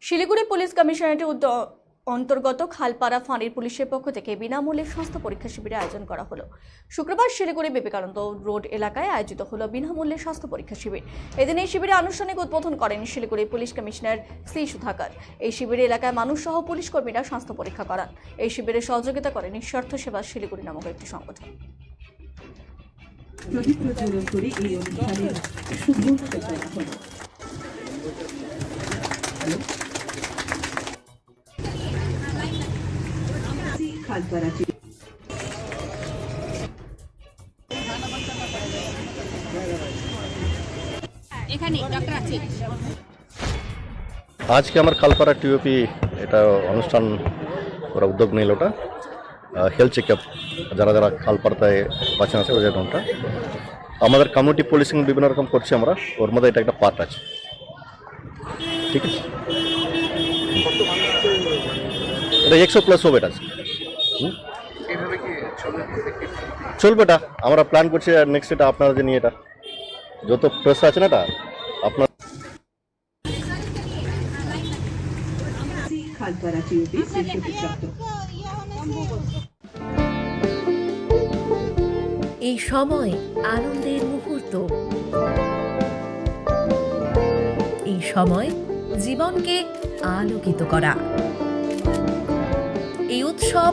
Siliguri police কমিশনারেটের উদ্য- অন্তর্গত খালপাড়া ফাঁড়ির পুলিশের পক্ষ থেকে বিনামূল্যে স্বাস্থ্য পরীক্ষা শিবিরের আয়োজন করা হলো। শুক্রবার শিলিগুড়ি বিবেকানন্দ রোড এলাকায় আয়োজিত হলো বিনামূল্যে স্বাস্থ্য পরীক্ষা শিবির। এদিন এই শিবিরে আনুষ্ঠানিক উদ্বোধন করেন Siliguri police commissioner C Sudhakar. এই শিবিরে এলাকায় মানুষ সহ পুলিশ কর্মীরা স্বাস্থ্য পরীক্ষা করান। এই শিবিরে সহযোগিতা করেন নিঃস্বার্থ সেবা শিলিগুড়ি নামক একটি সংগঠন। ডক্টর আজকে আমার খালপাড়া টিওপি এটা অনুষ্ঠান ওরা উদ্যোগ নিল ওটা। হেলথ চেক আপ যারা যারা খালপাড়ায় বাঁচান আছে ওই জন্যটা আমাদের কমিউনিটি পুলিশিং বিভিন্ন রকম করছি আমরা ওর মধ্যে এটা একটা পার্ট আছে। ঠিক আছে? এটা একশো প্লাস হবে এটা হুম? চলবে? এটা আমরা প্ল্যান করছি নেক্সট এটা আপনাদের নিয়ে এটা। যত প্রেস আছে না এটা আপনার খালপাড়া টিউবি এই সময় আনন্দের মুহূর্ত। এই সময় জীবনকে আলোকিত করা। এই উৎসব